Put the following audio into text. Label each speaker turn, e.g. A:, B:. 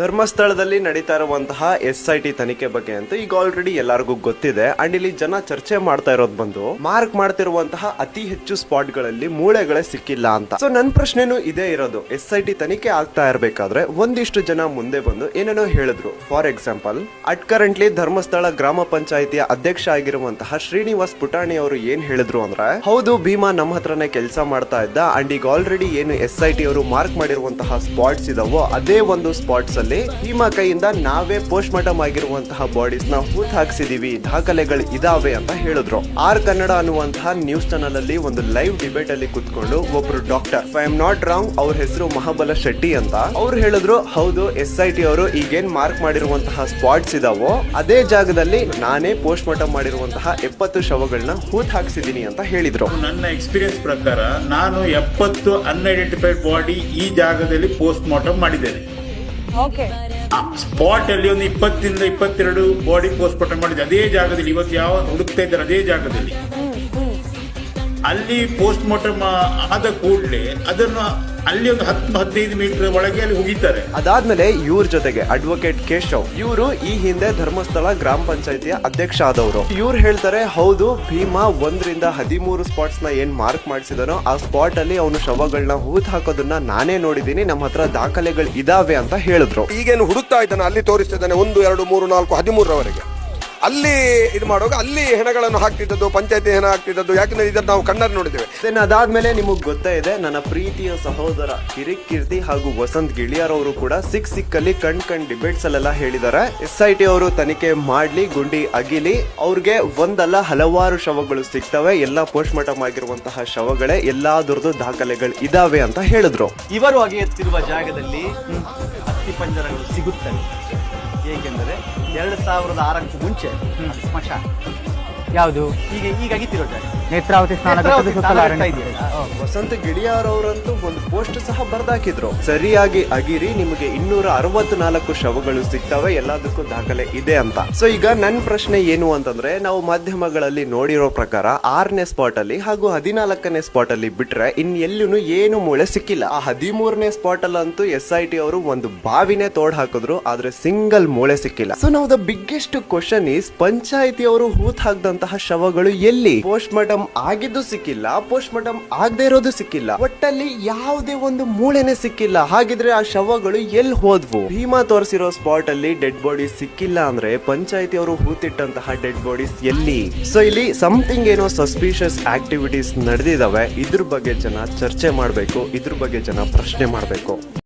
A: ಧರ್ಮಸ್ಥಳದಲ್ಲಿ ನಡೀತಾ ಇರುವಂತಹ ಎಸ್ ಐ ಟಿ ತನಿಖೆ ಬಗ್ಗೆ ಅಂತ ಈಗ ಆಲ್ರೆಡಿ ಎಲ್ಲರಿಗೂ ಗೊತ್ತಿದೆ. ಅಂಡ್ ಇಲ್ಲಿ ಜನ ಚರ್ಚೆ ಮಾಡ್ತಾ ಇರೋದು ಬಂದು, ಮಾರ್ಕ್ ಮಾಡ್ತಿರುವಂತಹ ಅತಿ ಹೆಚ್ಚು ಸ್ಪಾಟ್ಗಳಲ್ಲಿ ಮೂಳೆಗಳೇ ಸಿಕ್ಕಿಲ್ಲ ಅಂತ. ಸೊ ನನ್ ಪ್ರಶ್ನೆನೂ ಇದೇ ಇರೋದು. ಎಸ್ ಐ ಟಿ ತನಿಖೆ ಆಗ್ತಾ ಇರಬೇಕಾದ್ರೆ ಒಂದಿಷ್ಟು ಜನ ಮುಂದೆ ಬಂದು ಏನೇನೋ ಹೇಳಿದ್ರು. For example at currently Dharmasthala ಗ್ರಾಮ ಪಂಚಾಯಿತಿಯ ಅಧ್ಯಕ್ಷ ಆಗಿರುವಂತಹ ಶ್ರೀನಿವಾಸ್ ಪುಟಾಣಿ ಅವರು ಏನ್ ಹೇಳಿದ್ರು ಅಂದ್ರೆ, ಹೌದು, ಭೀಮಾ ನಮ್ಮ ಹತ್ರನೇ ಕೆಲಸ ಮಾಡ್ತಾ ಇದ್ದ. ಅಂಡ್ ಈಗ ಆಲ್ರೆಡಿ ಏನು ಎಸ್ ಐ ಟಿ ಅವರು ಮಾರ್ಕ್ ಮಾಡಿರುವಂತಹ ಸ್ಪಾಟ್ಸ್ ಇದಾವೋ, ಅದೇ ಒಂದು ಸ್ಪಾಟ್ಸ್ ಅಲ್ಲಿ ಭೀಮಾ ಕೈಯಿಂದ ನಾವೇ ಪೋಸ್ಟ್ ಮಾರ್ಟಮ್ ಆಗಿರುವಂತಹ ಬಾಡೀಸ್ನ ಹೂತ್ ಹಾಕ್ಸಿದೀವಿ, ದಾಖಲೆಗಳು ಇದಾವೆ ಅಂತ ಹೇಳಿದ್ರು. ಆರ್ ಕನ್ನಡ ಅನ್ನುವಂತಹ ನ್ಯೂಸ್ ಚಾನಲ್ ಅಲ್ಲಿ ಒಂದು ಲೈವ್ ಡಿಬೇಟ್ ಅಲ್ಲಿ ಕುತ್ಕೊಂಡು ಒಬ್ರು doctor I am not wrong ಅವ್ರ ಹೆಸರು ಮಹಾಬಲ ಶೆಟ್ಟಿ ಅಂತ. ಅವ್ರು ಹೇಳಿದ್ರು, ಹೌದು, ಎಸ್ ಐ ಟಿ ಅವರು ಈಗೇನ್ ಮಾರ್ಕ್ ಮಾಡಿರುವಂತಹ ಸ್ಪಾಟ್ಸ್ ಇದಾವೋ, ಅದೇ ಜಾಗದಲ್ಲಿ ನಾನೇ ಪೋಸ್ಟ್ ಮಾರ್ಟಮ್ ಮಾಡಿರುವಂತಹ ಎಪ್ಪತ್ತು ಶವಗಳನ್ನ ಹೂತ್ ಹಾಕ್ಸಿದೀನಿ ಅಂತ ಹೇಳಿದ್ರು.
B: ನನ್ನ ಎಕ್ಸ್ಪೀರಿಯನ್ಸ್ ಪ್ರಕಾರ ನಾನು ಎಪ್ಪತ್ತು ಅನ್ಐಡೆಂಟಿಫೈಡ್ ಬಾಡಿ ಈ ಜಾಗದಲ್ಲಿ ಪೋಸ್ಟ್ ಮಾರ್ಟಮ್ ಮಾಡಿದ್ದೇನೆ. ಸ್ಪಾಟ್ ಅಲ್ಲಿ ಒಂದು ಇಪ್ಪತ್ತಿಂದ ಇಪ್ಪತ್ತೆರಡು ಬಾಡಿ ಪೋಸ್ಟ್ ಮಾರ್ಟಮ್ ಮಾಡಿದೆ ಅದೇ ಜಾಗದಲ್ಲಿ ಇವತ್ತು ಯಾವ ಹುಡುಕ್ತಾ ಇದ್ದಾರೆ ಅದೇ ಜಾಗದಲ್ಲಿ. ಅಲ್ಲಿ ಪೋಸ್ಟ್ ಮಾರ್ಟಮ್ ಆದ ಕೂಡಲೇ ಅದನ್ನು ಅಲ್ಲಿ ಒಂದು ಹತ್ತು ಹದಿನೈದು ಮೀಟರ್ ಒಳಗೆ ಅಲ್ಲಿ ಹೋಗಿದ್ದಾರೆ.
A: ಅದಾದ್ಮೇಲೆ ಇವ್ರ ಜೊತೆಗೆ ಅಡ್ವೊಕೇಟ್ ಕೇಶವ್ ಇವರು ಈ ಹಿಂದೆ ಧರ್ಮಸ್ಥಳ ಗ್ರಾಮ ಪಂಚಾಯತಿಯ ಅಧ್ಯಕ್ಷ ಆದವರು. ಇವ್ರು ಹೇಳ್ತಾರೆ ಹೌದು ಭೀಮಾ ಒಂದರಿಂದ ಹದಿಮೂರು ಸ್ಪಾಟ್ಸ್ನ ಏನ್ ಮಾರ್ಕ್ ಮಾಡಿಸಿದನೋ ಆ ಸ್ಪಾಟ್ ಅಲ್ಲಿ ಅವನು ಶವಗಳನ್ನ ಹೂತ್ ಹಾಕೋದನ್ನ ನಾನೇ ನೋಡಿದೀನಿ ನಮ್ಮ ಹತ್ರ ದಾಖಲೆಗಳು ಇದಾವೆ ಅಂತ ಹೇಳಿದ್ರು.
C: ಈಗೇನು ಹುಡುಕ್ತಾ ಇದ್ದಾನೆ ಅಲ್ಲಿ ತೋರಿಸ್ತಿದ್ದಾನೆ ಒಂದು ಎರಡು ಮೂರು ನಾಲ್ಕು ಹದಿಮೂರರವರೆಗೆ. ಅಲ್ಲಿ ಇದು ಮಾಡುವಾಗ ಅಲ್ಲಿ ಹೆಣಗಳನ್ನು ಹಾಕ್ತಿದ್ದದ್ದು ಪಂಚಾಯತಿ ಹೆಣ ಹಾಕ್ತಿದ್ದದ್ದು ಯಾಕಂದ್ರೆ ಇದನ್ನು ನಾವು ಕಣ್ಣಲ್ಲಿ ನೋಡಿದ್ದೇವೆ.
A: ದೆನ್ ಅದಾದ್ಮೇಲೆ ನಿಮಗೆ ಗೊತ್ತೇ ಇದೆ ನನ್ನ ಪ್ರೀತಿಯ ಸಹೋದರ ಕಿರಿಕ್ ಕೀರ್ತಿ ಹಾಗೂ ವಸಂತ್ ಗಿಳಿಯರ್ ಅವರು ಕೂಡ ಸಿಕ್ ಸಿಕ್ಕಲ್ಲಿ ಕಣ್ ಕಣ್ ಡಿಬೇಟ್ಸ್ ಅಲ್ಲೆಲ್ಲ ಹೇಳಿದ್ದಾರೆ. ಎಸ್ ಐ ಟಿ ಅವರು ತನಿಖೆ ಮಾಡ್ಲಿ ಗುಂಡಿ ಅಗಿಲಿ. ಅವ್ರಿಗೆ ಒಂದಲ್ಲ ಹಲವಾರು ಶವಗಳು ಸಿಗ್ತವೆ ಎಲ್ಲಾ ಪೋಸ್ಟ್ ಮಾರ್ಟಮ್ ಆಗಿರುವಂತಹ ಶವಗಳೇ ಎಲ್ಲಾದ್ರದ್ದು ದಾಖಲೆಗಳು ಇದಾವೆ ಅಂತ ಹೇಳಿದ್ರು.
D: ಇವರು ಅಗೆಯುತ್ತಿರುವ ಜಾಗದಲ್ಲಿ ಅಸ್ಥಿ ಪಂಜರಗಳು ಸಿಗುತ್ತವೆ. ಏಕೆಂದರೆ ಎರಡು ಸಾವಿರದ ಆರಕ್ಕೂ ಮುಂಚೆ ಅದು ಸ್ಮಶಾನ
E: ಯಾವುದು
D: ಈಗ ಈಗ ಆಗಿತ್ತಿರೋ ಜಾಗ
E: ನೇತ್ರಾವತಿ ಸ್ನಾನ
D: ನೇತ್ರಾವತಿ
E: ಸುತ್ತಲ ಅರಣ್ಯ.
D: ಇದೆಯಲ್ಲ?
A: ವಸಂತ ಗಿಳಿಯಾರ್ ಅವರಂತೂ ಒಂದು ಪೋಸ್ಟ್ ಸಹ ಬರ್ದಾಕಿದ್ರು. ಸರಿಯಾಗಿ ಅಗಿರಿ, ನಿಮಗೆ ಇನ್ನೂರ ಅರವತ್ನಾಲ್ಕು ಶವಗಳು ಸಿಗ್ತವೆ, ಎಲ್ಲದಕ್ಕೂ ದಾಖಲೆ ಇದೆ ಅಂತ. ಸೊ ಈಗ ನನ್ನ ಪ್ರಶ್ನೆ ಏನು ಅಂತಂದ್ರೆ, ನಾವು ಮಾಧ್ಯಮಗಳಲ್ಲಿ ನೋಡಿರೋ ಪ್ರಕಾರ ಆರನೇ ಸ್ಪಾಟ್ ಅಲ್ಲಿ ಹಾಗೂ ಹದಿನಾಲ್ಕನೇ ಸ್ಪಾಟ್ ಅಲ್ಲಿ ಬಿಟ್ರೆ ಇನ್ ಎಲ್ಲೂ ಏನು ಮೂಳೆ ಸಿಕ್ಕಿಲ್ಲ. ಆ ಹದಿಮೂರನೇ ಸ್ಪಾಟ್ ಅಲ್ಲಂತೂ ಎಸ್ ಐ ಟಿ ಅವರು ಒಂದು ಬಾವಿನೇ ತೋಡ್ ಹಾಕಿದ್ರು ಆದ್ರೆ ಸಿಂಗಲ್ ಮೂಳೆ ಸಿಕ್ಕಿಲ್ಲ. ಸೊ ನಾವು the biggest question is panchayati ಅವರು ಹೂತ್ ಹಾಕ್ದಂತಹ ಶವಗಳು ಎಲ್ಲಿ? ಪೋಸ್ಟ್ ಮಾರ್ಟಮ್ ಆಗಿದ್ದು ಸಿಕ್ಕಿಲ್ಲ ಪೋಸ್ಟ್ ಮಾರ್ಟಮ್ ಆಗದೆ ಇರೋದು ಸಿಕ್ಕಿಲ್ಲ. ಒಟ್ಟಲ್ಲಿ ಯಾವುದೇ ಒಂದು ಮೂಳೆನೆ ಸಿಕ್ಕಿಲ್ಲ. ಹಾಗಿದ್ರೆ ಆ ಶವಗಳು ಎಲ್ಲಿ ಹೋದ್ವು? ಭೀಮಾ ತೋರಿಸಿರೋ ಸ್ಪಾಟ್ ಅಲ್ಲಿ ಡೆಡ್ ಬಾಡಿ ಸಿಕ್ಕಿಲ್ಲ ಅಂದ್ರೆ ಪಂಚಾಯತಿ ಅವರು ಹೂತಿಟ್ಟಂತಹ ಡೆಡ್ ಬಾಡೀಸ್ ಎಲ್ಲಿ? ಸೊ ಇಲ್ಲಿ ಸಮಥಿಂಗ್ ಏನೋ ಸಸ್ಪಿಷಿಯಸ್ ಆಕ್ಟಿವಿಟೀಸ್ ನಡೆದಿದಾವೆ. ಇದ್ರ ಬಗ್ಗೆ ಜನ ಚರ್ಚೆ ಮಾಡಬೇಕು. ಇದ್ರ ಬಗ್ಗೆ ಜನ ಪ್ರಶ್ನೆ ಮಾಡಬೇಕು.